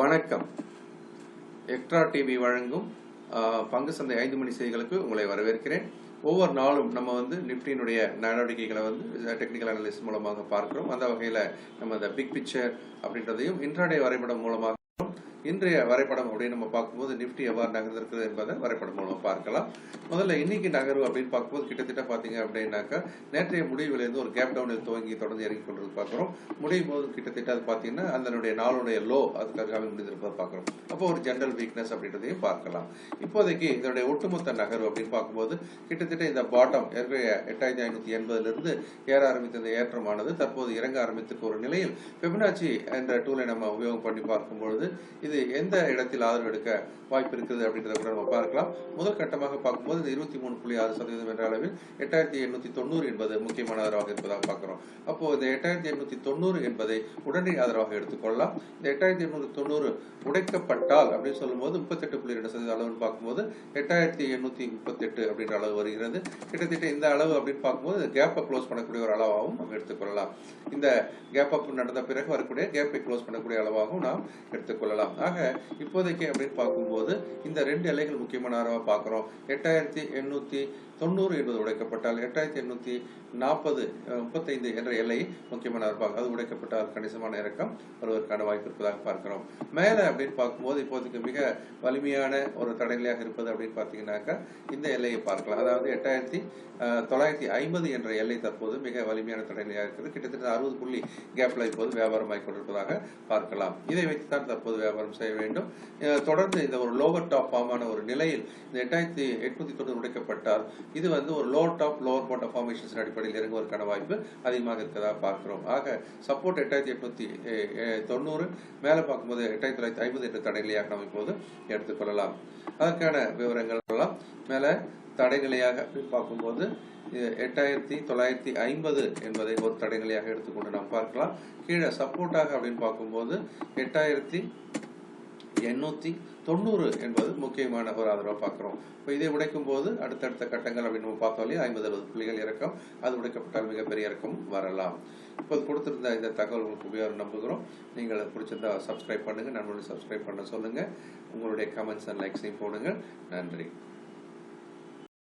வணக்கம். Extra TV வழங்கும் பங்கு சந்தை ஐந்து மணி செய்திகளுக்கு உங்களை வரவேற்கிறேன். ஒவ்வொரு நாளும் நம்ம வந்து நிப்டியினுடைய நடவடிக்கைகளை வந்து டெக்னிக்கல் அனலிஸ்ட் மூலமாக பார்க்கிறோம். அந்த வகையில் நம்ம இந்த பிக் பிக்சர் அப்படின்றதையும் இன்ட்ராடே வரைபடம் மூலமாக இன்றைய வரைபடம் அப்படின்னு நம்ம பார்க்கும்போது நிஃப்டி எவ்வாறு நகர்ந்திருக்குது என்பதை வரைபடம் மூலம் பார்க்கலாம். முதல்ல இன்னைக்கு நகர்வு அப்படின்னு பார்க்கும்போது கிட்டத்தட்ட பார்த்தீங்க அப்படின்னாக்கா நேற்றைய முடிவிலிருந்து ஒரு கேப் டவுனில் துவங்கி தொடர்ந்து இறங்கி கொண்டு பார்க்குறோம். முடியும் போது கிட்டத்தட்ட அது பார்த்தீங்கன்னா அதனுடைய நாளுடைய லோ அதுக்காக முடிந்திருப்பதை பார்க்குறோம். அப்போ ஒரு ஜென்ரல் வீக்னஸ் அப்படின்றதையும் பார்க்கலாம். இப்போதைக்கு இதனுடைய ஒட்டுமொத்த நகர்வு அப்படின்னு பார்க்கும்போது கிட்டத்தட்ட இந்த பாட்டம் ஏற்கனவே எட்டாயிரத்தி ஐநூத்தி எண்பதுலேருந்து ஏற ஆரம்பித்த இந்த ஏற்றமானது தற்போது இறங்க ஆரம்பித்துக்கு ஒரு நிலையில் பெபினாச்சி என்ற டூலை நம்ம உபயோகம் பண்ணி பார்க்கும்பொழுது இது எந்த இடத்தில் ஆதரவு எடுக்க வாய்ப்பு இருக்குது அப்படின்றத கூட நம்ம பார்க்கலாம். முதல் கட்டமாக பார்க்கும்போது இந்த இருபத்தி மூணு புள்ளி ஆறு சதவீதம் என்ற அளவில் எட்டாயிரத்தி எண்ணூத்தி தொண்ணூறு என்பது முக்கியமான ஆதரவாக இருப்பதாக பார்க்கிறோம். அப்போ இந்த எட்டாயிரத்தி எண்ணூத்தி தொண்ணூறு என்பதை உடனடி ஆதரவாக எடுத்துக்கொள்ளலாம் இந்த எட்டாயிரத்தி எண்ணூத்தி தொண்ணூறு உடைக்கப்பட்டால் அப்படின்னு சொல்லும்போது முப்பத்தெட்டு புள்ளி ரெண்டு சதவீத அளவுன்னு பார்க்கும்போது எட்டாயிரத்தி எண்ணூத்தி முப்பத்தெட்டு அப்படின்ற அளவு வருகிறது. கிட்டத்தட்ட இந்த அளவு அப்படின்னு பார்க்கும்போது கேப்பை க்ளோஸ் பண்ணக்கூடிய ஒரு அளவாகவும் நம்ம எடுத்துக்கொள்ளலாம் இந்த கேப் அப் நடந்த பிறகு வரக்கூடிய கேப்பை க்ளோஸ் பண்ணக்கூடிய அளவாகவும் நாம் எடுத்துக்கொள்ளலாம் ஆக இப்போதைக்கு அப்படின்னு பார்க்கும்போது இந்த ரெண்டு எல்லைகள் முக்கியமான பார்க்குறோம். எட்டாயிரத்தி எண்ணூத்தி தொண்ணூறு என்பது உடைக்கப்பட்டால் எட்டாயிரத்தி எண்ணூத்தி நாற்பது முப்பத்தைந்து என்ற எல்லை முக்கியமான இருப்பாங்க அது உடைக்கப்பட்டால் கணிசமான இறக்கம் வருவதற்கான வாய்ப்பு இருப்பதாக பார்க்கிறோம். மேலே அப்படின்னு பார்க்கும்போது இப்போதைக்கு மிக வலிமையான ஒரு தடைநிலையாக இருப்பது அப்படின்னு பார்த்தீங்கன்னாக்கா இந்த எல்லையை பார்க்கலாம். அதாவது எட்டாயிரத்தி தொள்ளாயிரத்தி ஐம்பது என்ற எல்லை தற்போது மிக வலிமையான தடைநிலையாக இருக்கிறது கிட்டத்தட்ட அறுபது புள்ளி கேப்ல இப்போது வியாபாரம் ஆகிக்கொண்டிருப்பதாக பார்க்கலாம். இதை வைத்துத்தான் தற்போது வியாபாரம் செய்ய வேண்டும். தொடர்ந்து இந்த ஒரு லோவர் டாப் ஃபார்மான ஒரு நிலையில் இந்த எட்டாயிரத்தி எட்நூத்தி தொண்ணூறு உடைக்கப்பட்டால் இது வந்து ஒரு லோவர் டாப் லோவர் போன்ற ஃபார்மேஷன்ஸ் அடிப்படையில் இறங்குவதற்கான வாய்ப்பு அதிகமாக இருக்கிறதா பார்க்கிறோம். ஆக சப்போர்ட் எட்டாயிரத்தி எட்நூத்தி தொண்ணூறு மேலே பார்க்கும்போது எட்டாயிரத்தி தொள்ளாயிரத்தி ஐம்பது என்ற தடைநிலையாக நாம் இப்போது எடுத்துக்கொள்ளலாம் அதற்கான விவரங்கள் எல்லாம் மேலே தடைநிலையாக அப்படின்னு பார்க்கும்போது எட்டாயிரத்தி தொள்ளாயிரத்தி ஐம்பது என்பதை ஒரு தடைநிலையாக எடுத்துக்கொண்டு நாம் பார்க்கலாம். கீழே சப்போர்ட்டாக அப்படின்னு பார்க்கும்போது எட்டாயிரத்தி எண்ணூத்தி தொண்ணூறு என்பது முக்கியமான ஒரு ஆதரவாக பார்க்கிறோம். இப்போ இதை உடைக்கும் போது அடுத்தடுத்த கட்டங்கள் அப்படின்னு நம்ம பார்த்தோம் இல்லையா? ஐம்பது அறுபது புள்ளிகள் இறக்கம். அது உடைக்கப்பட்டால் மிகப்பெரிய இறக்கம் வரலாம். இப்போ கொடுத்துருந்த இந்த தகவல் உங்களுக்கு உபயோகம் நம்புகிறோம். நீங்கள் பிடிச்சிருந்தா சப்ஸ்கிரைப் பண்ணுங்கள் நண்பர்களுக்கு சப்ஸ்கிரைப் பண்ண சொல்லுங்கள் உங்களுடைய கமெண்ட்ஸ் அண்ட் லைக்ஸையும் போடுங்கள். நன்றி.